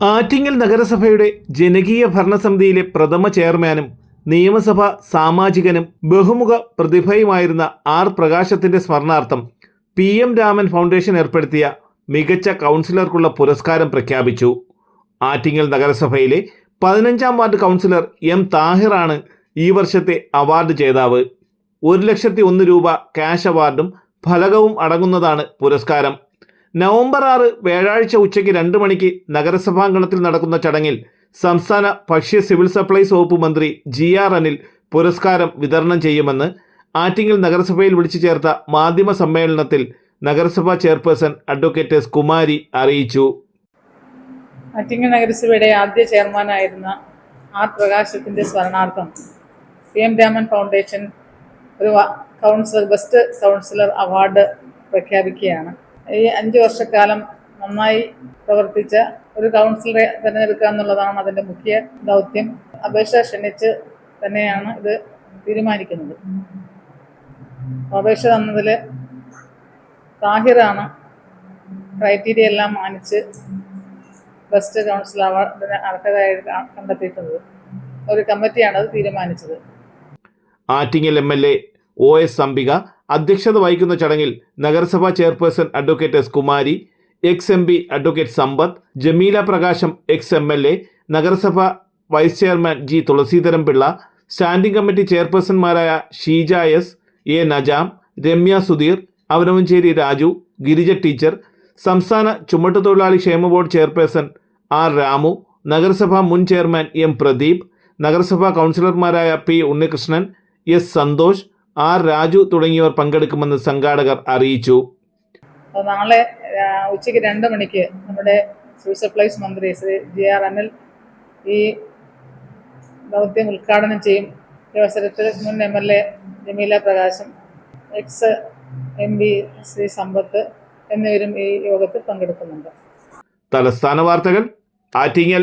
ആറ്റിങ്ങൽ നഗരസഭയുടെ ജനകീയ ഭരണസമിതിയിലെ പ്രഥമ ചെയർമാനും നിയമസഭാ സാമാജികനും ബഹുമുഖ പ്രതിഭയുമായിരുന്ന ആർ പ്രകാശത്തിന്റെ സ്മരണാർത്ഥം പി എം രാമൻ ഫൗണ്ടേഷൻ ഏർപ്പെടുത്തിയ മികച്ച കൗൺസിലർക്കുള്ള പുരസ്കാരം പ്രഖ്യാപിച്ചു. ആറ്റിങ്ങൽ നഗരസഭയിലെ പതിനഞ്ചാം വാർഡ് കൗൺസിലർ എം താഹിറാണ് ഈ വർഷത്തെ അവാർഡ് ജേതാവ്. ഒരു ലക്ഷത്തി ഒന്ന് രൂപ ക്യാഷ് അവാർഡും ഫലകവും അടങ്ങുന്നതാണ് പുരസ്കാരം. നവംബർ ആറ് വ്യാഴാഴ്ച ഉച്ചയ്ക്ക് രണ്ട് മണിക്ക് നഗരസഭാംഗണത്തിൽ നടക്കുന്ന ചടങ്ങിൽ സംസ്ഥാന ഭക്ഷ്യ സിവിൽ സപ്ലൈസ് വകുപ്പ് മന്ത്രി ജി ആർ അനിൽ പുരസ്കാരം വിതരണം ചെയ്യുമെന്ന് ആറ്റിങ്ങൽ നഗരസഭയിൽ വിളിച്ചു ചേർത്ത മാധ്യമ സമ്മേളനത്തിൽ നഗരസഭാ ചെയർപേഴ്സൺ അഡ്വക്കേറ്റ് എസ് കുമാരി അറിയിച്ചു. ആറ്റിങ്ങൽ നഗരസഭയുടെ ആദ്യ ചെയർമാനായിരുന്ന ആർ പ്രകാശത്തിന്റെ സ്മരണാർത്ഥം പി എം രാമൻ ഫൗണ്ടേഷൻ ഒരു കൗൺസിലർ ബെസ്റ്റ് കൗൺസിലർ അവാർഡ് പ്രഖ്യാപിക്കുകയാണ്. ഈ അഞ്ച് വർഷക്കാലം നന്നായി പ്രവർത്തിച്ച ഒരു കൗൺസിലറെ തിരഞ്ഞെടുക്കുക എന്നുള്ളതാണ് അതിന്റെ മുഖ്യ ദൗത്യം. അപേക്ഷ ക്ഷണിച്ച് തന്നെയാണ് ഇത് തീരുമാനിക്കുന്നത്. അപേക്ഷ തന്നതിൽ താഹിറാണ് ക്രൈറ്റീരിയ എല്ലാം മാനിച്ച് ബെസ്റ്റ് കൗൺസിൽ അവാർഡിന് അർഹതയായി കണ്ടെത്തിയിട്ടുള്ളത്. ഒരു കമ്മിറ്റിയാണ് അത് തീരുമാനിച്ചത്. Attingal M L A O S Ambika അധ്യക്ഷത വഹിക്കുന്ന ചടങ്ങിൽ നഗരസഭാ chairperson advocate S Kumari ex M P advocate Sampath Jameela Prakasam ex M L A നഗരസഭ vice chairman G Thulaseedharan Pillai standing committee ചെയർപേഴ്സൺമാരായ Sheeja S A Najam Ramya Sudheer Avanavancherry Raju Girija teacher സംസ്ഥാന ചുമട്ടുതൊഴിലാളി ക്ഷേമ board chairperson R Ramu നഗരസഭാ മുൻ chairman M Pradeep നഗരസഭാ കൗൺസിലർമാരായ P Unnikrishnan S Santhosh R Raju തുടങ്ങിയവർ പങ്കെടുക്കുമെന്ന് സംഘാടകർ അറിയിച്ചു. നാളെ ഉച്ചയ്ക്ക് രണ്ട് മണിക്ക് നമ്മുടെ സിവിൽ സപ്ലൈസ് മന്ത്രി ശ്രീ ജി ആർ അനിൽ ഈ ദൗത്യം ഉദ്ഘാടനം ചെയ്യും. ഈ അവസരത്തിൽ മുൻ M L A Jameela Prakasam ex M P Shri Sampath എന്നിവരും ഈ യോഗത്തിൽ പങ്കെടുക്കുന്നുണ്ട്. തലസ്ഥാന വാർത്തകൾ ആറ്റിങ്ങൽ.